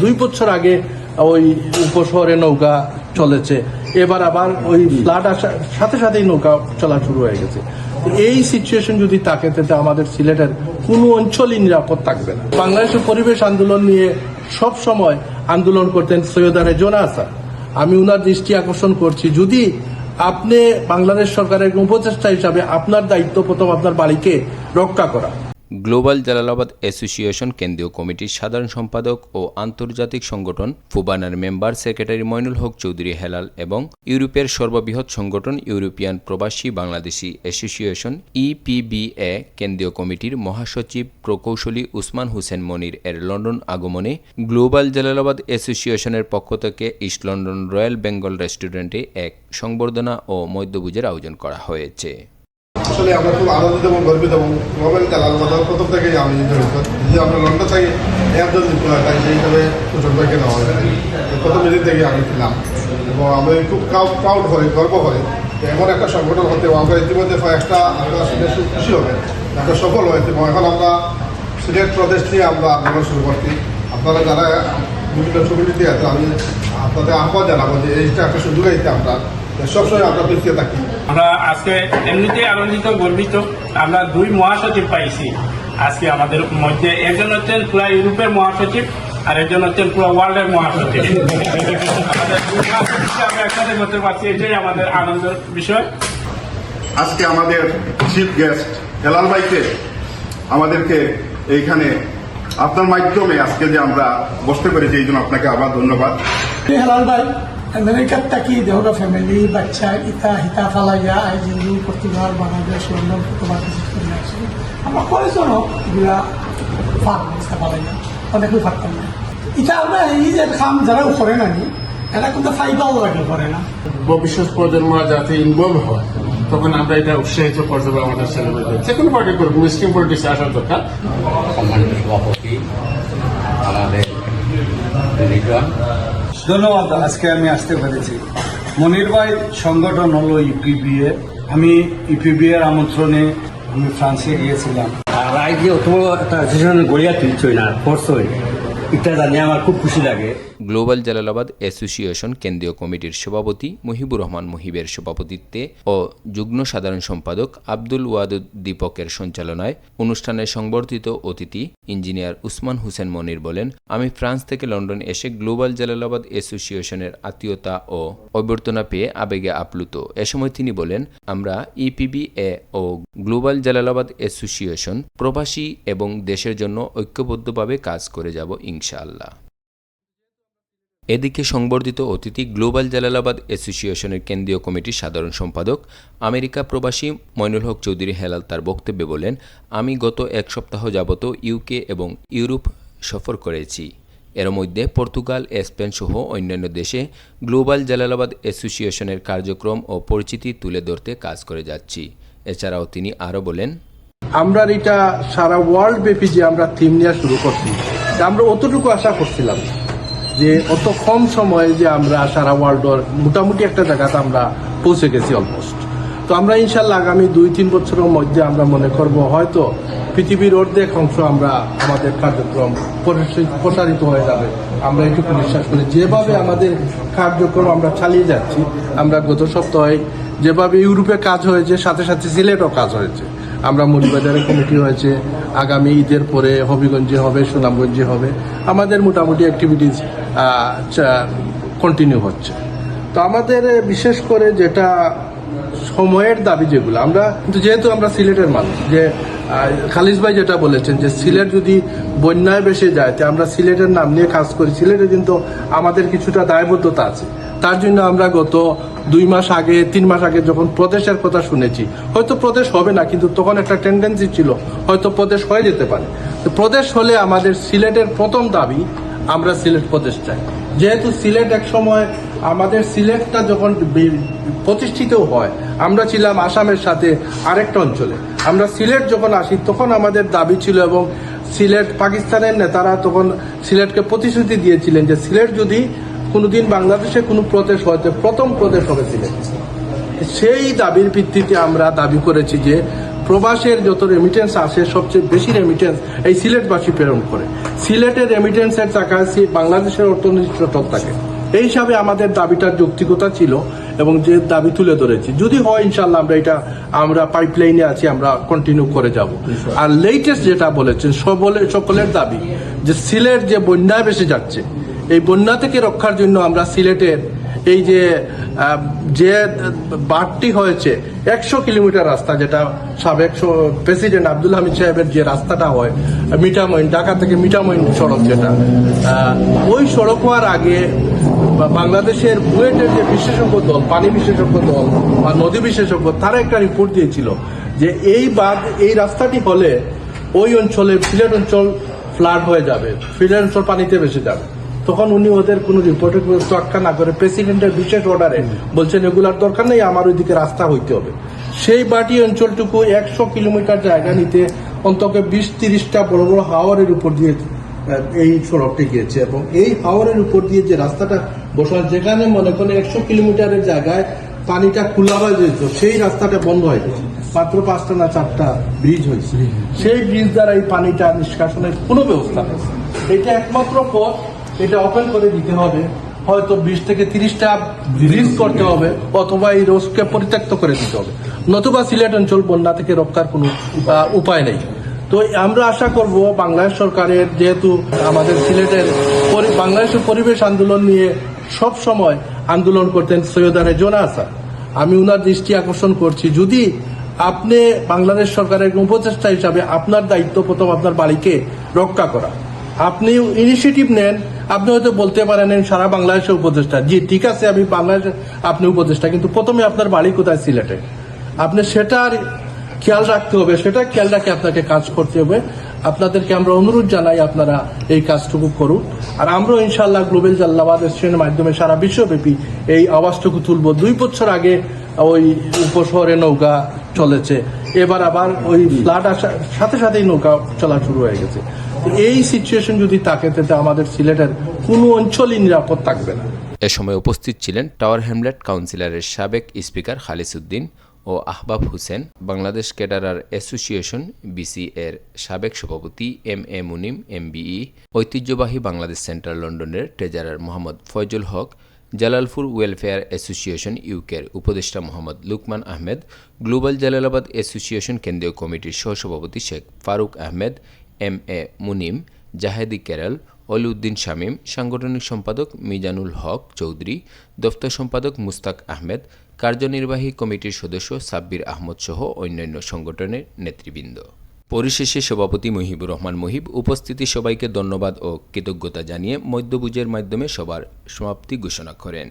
দুই বছর আগে ওই উপশহরে নৌকা চলেছে। এবার আবার ওই ফ্লাড আসার সাথে সাথেই নৌকা চলা শুরু হয়ে গেছে। এই সিচুয়েশন যদি থাকে তাতে আমাদের সিলেটের কোনো অঞ্চলই নিরাপদ থাকবে না। বাংলাদেশের পরিবেশ আন্দোলন নিয়ে সব সময় আন্দোলন করতেন সৈয়দা রেজনা আসার আমি উনার দৃষ্টি আকর্ষণ করছি, যদি আপনি বাংলাদেশ সরকারের উপদেষ্টা হিসাবে আপনার দায়িত্ব প্রথম আপনার বাড়িকে রক্ষা করা। গ্লোবাল জালালাবাদ অ্যাসোসিয়েশন কেন্দ্রীয় কমিটির সাধারণ সম্পাদক ও আন্তর্জাতিক সংগঠন ফুবানার মেম্বার সেক্রেটারি মইনুল হক চৌধুরী হেলাল এবং ইউরোপের সর্ববৃহৎ সংগঠন ইউরোপিয়ান প্রবাসী বাংলাদেশি অ্যাসোসিয়েশন ইপিবিএ কেন্দ্রীয় কমিটির মহাসচিব প্রকৌশলী উসমান হোসেন মনির এর লন্ডন আগমনে গ্লোবাল জালালাবাদ অ্যাসোসিয়েশনের পক্ষ থেকে ইস্ট লন্ডন রয়্যাল বেঙ্গল রেস্টুরেন্টে এক সংবর্ধনা ও মধ্যভোজের আয়োজন করা হয়েছে। আসলে আমরা খুব আনন্দিত এবং গর্বিত এবং মোবাইল চালাল কথা প্রথম থেকেই আমি জড়িত যে আমরা লন্ডন থেকে একজন যুক্ত হয় তাই সেই হিসাবে সুযোগ ভাইকে নেওয়া হয়। প্রথম দিন থেকে আমি ছিলাম এবং আমি খুব প্রাউড হই, গর্ব হই এমন একটা সংগঠন হতে আমরা ইতিমধ্যে কয়েকটা আমরা খুব খুশি হবে একটা সফল হয়েছে এবং এখন আমরা সিলেট প্রদেশ নিয়ে আমরা আন্দোলন শুরু করছি। আপনারা যারা বিভিন্ন আছে আমি আপনাদের আহ্বান জানাব যে এইটা একটা সুযোগ আমরা সবসময় আমরা পিছিয়ে থাকি আমরা আজকে এমনিতে আনন্দিত গর্বিত। আমরা দুই মহাসচিব পাইছি আজকে আমাদের মধ্যে। একজন হচ্ছেন পুরা ইউরোপের মহাসচিব আর একজন হচ্ছেন পুরো ওয়ার্ল্ডের মহাসচিব। আমরা একসাথে করতে পারছি এটাই আমাদের আনন্দের বিষয়। আজকে আমাদের চিফ গেস্ট হেলাল ভাইকে আমাদেরকে এইখানে আপনার মাধ্যমে আজকে যে আমরা বসতে পেরেছি এই জন্য আপনাকে আবার ধন্যবাদ। হেলাল ভাই? আমেরিকার থাকি দেহরা ফ্যামিলি বাচ্চা ইতা হিতা ফালাইয়া আইজিন্দু পর্তুগাল বাংলাদেশ লন্ডন তোমার ভিজিট করে আসি আমরা কয়েকজন এগুলা ফালাইয়া অনেকেই ফারতাম না এটা আমরা এই যে খাম যারা করে নানি এরা কিন্তু ফাইবাও লাগে করে না। ভবিষ্যৎ প্রজন্ম যাতে ইনভলভ হয় তখন আমরা এটা উৎসাহিত করতে পারব আমাদের ছেলেমেয়েদের যে কোনো পার্টি করব মুসলিম পলিটিক্স আসার দরকার। সম্মানিত সভাপতি আমাদের রিজন ধন্যবাদ, আজকে আমি আসতে পেরেছি। মনির ভাই, সংগঠন হলো ইউপিবিএ আমি ইউপিবিএ এর আমন্ত্রণে আমি ফ্রান্সে গিয়েছিলাম। আর আইডিয়া অত বড় একটা গড়িয়া তুলছই না, করছই। এটা জানি আমার খুব খুশি লাগে। গ্লোবাল জালালাবাদ অ্যাসোসিয়েশন কেন্দ্রীয় কমিটির সভাপতি মুহিবুর রহমান মুহিবের সভাপতিত্বে ও যুগ্ম সাধারণ সম্পাদক আব্দুল ওয়াদুদ দীপকের সঞ্চালনায় অনুষ্ঠানে সংবর্ধিত অতিথি ইঞ্জিনিয়ার উসমান হোসেন মনির বলেন, আমি ফ্রান্স থেকে লন্ডন এসে গ্লোবাল জালালাবাদ অ্যাসোসিয়েশনের আত্মীয়তা ও অভ্যর্থনা পেয়ে আবেগে আপ্লুত। এ সময় তিনি বলেন, আমরা ইপিবিএ ও গ্লোবাল জালালাবাদ অ্যাসোসিয়েশন প্রবাসী এবং দেশের জন্য ঐক্যবদ্ধভাবে কাজ করে যাব ইনশাআল্লাহ। এদিকে সংবর্ধিত অতিথি গ্লোবাল জালালাবাদ অ্যাসোসিয়েশনের কেন্দ্রীয় কমিটির সাধারণ সম্পাদক আমেরিকা প্রবাসী মইনুল হক চৌধুরী হেলাল তার বক্তব্যে বলেন, আমি গত এক সপ্তাহ যাবত ইউকে এবং ইউরোপ সফর করেছি। এর মধ্যে পর্তুগাল, স্পেন সহ অন্যান্য দেশে গ্লোবাল জালালাবাদ অ্যাসোসিয়েশনের কার্যক্রম ও পরিচিতি তুলে ধরতে কাজ করে যাচ্ছি। এছাড়াও তিনি আরও বলেন, আমরা এটা সারা ওয়ার্ল্ড ব্যাপী যে আমরা থিম নিয়ে শুরু করছি আমরা অতটুকু আশা করছিলাম যে অত কম সময়ে যে আমরা সারা ওয়ার্ল্ডর মোটামুটি একটা জায়গাতে আমরা পৌঁছে গেছি অলমোস্ট তো আমরা ইনশাল্লাহ আগামী দুই, তিন বছরের মধ্যে আমরা মনে করব হয়তো পৃথিবীর অর্ধেক অংশ আমরা আমাদের কার্যক্রম প্রসারিত হয়ে যাবে। আমরা এটুকু বিশ্বাস করি। যেভাবে আমাদের কার্যক্রম আমরা চালিয়ে যাচ্ছি, আমরা গত সপ্তাহে যেভাবে ইউরোপে কাজ হয়েছে, সাথে সাথে সিলেটও কাজ হয়েছে। আমরা মরিবাজারে কমিটি হয়েছে, আগামী ঈদের পরে হবিগঞ্জে হবে, সুনামগঞ্জে হবে। আমাদের মোটামুটি অ্যাক্টিভিটিস কন্টিনিউ হচ্ছে। তো আমাদের বিশেষ করে যেটা সময়ের দাবি যেগুলো, আমরা কিন্তু যেহেতু আমরা সিলেটের মানুষ, যে খালিজ ভাই যেটা বলেছেন যে, সিলেট যদি বন্যায় বেসে যায়, তো আমরা সিলেটের নাম নিয়ে কাজ করি, সিলেটে কিন্তু আমাদের কিছুটা দায়বদ্ধতা আছে। তার জন্য আমরা গত দুই মাস আগে, তিন মাস আগে যখন প্রদেশের কথা শুনেছি, হয়তো প্রদেশ হবে না, কিন্তু তখন একটা টেন্ডেন্সি ছিল, হয়তো প্রদেশ হয়ে যেতে পারে। প্রদেশ হলে আমাদের সিলেটের প্রথম দাবি, আমরা সিলেট প্রদেশ চাই। যেহেতু সিলেট এক সময় আমাদের সিলেটটা যখন প্রতিষ্ঠিত হয়, আমরা ছিলাম আসামের সাথে আরেকটা অঞ্চলে। আমরা সিলেট যখন আসি, তখন আমাদের দাবি ছিল এবং সিলেট পাকিস্তানের নেতারা তখন সিলেটকে প্রতিশ্রুতি দিয়েছিলেন যে সিলেট যদি কোনোদিন বাংলাদেশে কোনো প্রদেশ হয় তো প্রথম প্রদেশ হবে সিলেট সেই দাবির ভিত্তিতে আমরা দাবি করেছি যে প্রবাসের যত রেমিটেন্স আসে সবচেয়ে বেশি রেমিটেন্স এই সিলেটবাসী প্রেরণ করে। সিলেটের রেমিটেন্সের টাকা সি- বাংলাদেশের অর্থনীতি সচল থাকে। এই হিসাবে আমাদের দাবিটার যৌক্তিকতা ছিল এবং যে দাবি তুলে ধরেছি। যদি হয় ইনশাল্লাহ আমরা এটা আমরা পাইপলাইনে আছি আমরা কন্টিনিউ করে যাব। আর লেটেস্ট যেটা বলেছেন সকলে সকলের দাবি যে সিলেট যে বন্যায় বেসে যাচ্ছে এই বন্যা থেকে রক্ষার জন্য আমরা সিলেটের এই যে যে বাঁধটি হয়েছে, একশো কিলোমিটার রাস্তা যেটা সাবেক প্রেসিডেন্ট আব্দুল হামিদ সাহেবের যে রাস্তাটা হয় মিঠামইন ঢাকা থেকে মিঠামইন সড়ক যেটা ওই সড়ক হওয়ার আগে বাংলাদেশের বুয়েটের যে বিশেষজ্ঞ দল, পানি বিশেষজ্ঞ দল বা নদী বিশেষজ্ঞ, তারা একটা রিপোর্ট দিয়েছিল যে এই বাঁধ, এই রাস্তাটি হলে ওই অঞ্চলে, সিলেট অঞ্চল ফ্লাড হয়ে যাবে, সিলেট অঞ্চল পানিতে ভেসে যাবে। তখন উনি ওদের কোনো রিপোর্টের তোয়াক্কা না করে প্রেসিডেন্টের বিশেষ অর্ডারে বলছেন, এগুলার দরকার নেই, আমার ওইদিকে রাস্তা হইতে হবে। সেই বাটি অঞ্চলটুকু একশো কিলোমিটার জায়গা নিতে অন্তত বিশ তিরিশটা বড় বড় হাওয়ারের উপর দিয়ে এই সড়কটি গিয়েছে এবং এই হাওয়ারের উপর দিয়ে যে রাস্তাটা বসানো যেখানে মনে করেন একশো কিলোমিটারের জায়গায় পানিটা খোলা হয়ে যেত, সেই রাস্তাটা বন্ধ হয়ে গেছে। মাত্র পাঁচটা না চারটা ব্রিজ হয়েছে। সেই ব্রিজ দ্বারা এই পানিটা নিষ্কাশনের কোনো ব্যবস্থা নেই। এটা একমাত্র পথ। এটা ওপেন করে দিতে হবে। হয়তো বিশ থেকে তিরিশটা ব্রিজ করতে হবে অথবা এই রোজকে পরিত্যক্ত করে দিতে হবে। নতুবা সিলেট অঞ্চল বন্যা থেকে রক্ষার কোনো উপায় নেই। তো আমরা আশা করব বাংলাদেশ সরকারের যেহেতু আমাদের সিলেটের বাংলাদেশের পরিবেশ আন্দোলন নিয়ে সব সময় আন্দোলন করতেন সৈয়দা রেজনা আসাদ। আমি উনার দৃষ্টি আকর্ষণ করছি, যদি আপনি বাংলাদেশ সরকারের উপদেষ্টা হিসাবে আপনার দায়িত্ব প্রথম আপনার বাড়িকে রক্ষা করা। আপনি ইনিশিয়েটিভ নেন, আপনি হয়তো বলতে পারেন সারা বাংলাদেশের উপদেষ্টা। জি, ঠিক আছে, আমি বাংলাদেশের, আপনি উপদেষ্টা, কিন্তু প্রথমে আপনার বাড়ি কোথায় সিলেটে? আপনি সেটার খেয়াল রাখতে হবে, সেটা খেয়াল রাখে আপনাকে কাজ করতে হবে। আপনাদেরকে আমরা অনুরোধ জানাই, আপনারা এই কাজটুকু করুন। আর আমরাও ইনশাল্লাহ গ্লোবাল জাল্লাবাদ এসোসিয়েশনের মাধ্যমে সারা বিশ্বব্যাপী এই আওয়াজটুকু তুলব। দুই বছর আগে ওই উপশহরে নৌকা চলেছে। এবার আবার ওই ফ্লাড আসার সাথে সাথেই নৌকা চলা শুরু হয়ে গেছে। এই সিচুয়েশন যদি থাকে তাতে আমাদের সিলেটের কোনো অঞ্চলই নিরাপদ থাকবে না। এ সময় উপস্থিত ছিলেন টাওয়ার হ্যামলেট কাউন্সিলরের সাবেক স্পিকার খালিসুদ্দিন ও Ahbab Hossain. Bangladesh caterer association BC এর সাবেক সভাপতি এম এ মুনিম এমবিই ঐতিহ্যবাহী বাংলাদেশ সেন্ট্রাল লন্ডনের treasurer Mohammad Foyzul Haque Jalalpur welfare association ইউকের উপদেষ্টা মোহাম্মদ লুকমান আহমেদ, গ্লোবাল জালালাবাদ অ্যাসোসিয়েশন কেন্দ্রীয় কমিটির সহসভাপতি শেখ ফারুক আহমেদ, এম এ মুনিম, জাহেদি কেরাল, অলিউদ্দিন শামীম, সাংগঠনিক সম্পাদক মিজানুল হক চৌধুরী, দফতর সম্পাদক মুস্তাক আহমেদ, কার্যনির্বাহী কমিটির সদস্য সাব্বির আহমদ সহ অন্যান্য সংগঠনের নেতৃবৃন্দ। পরিশেষে সভাপতি মহিবুর রহমান মহিব উপস্থিতি সবাইকে ধন্যবাদ ও কৃতজ্ঞতা জানিয়ে মধ্যভুজের মাধ্যমে সবার সমাপ্তি ঘোষণা করেন।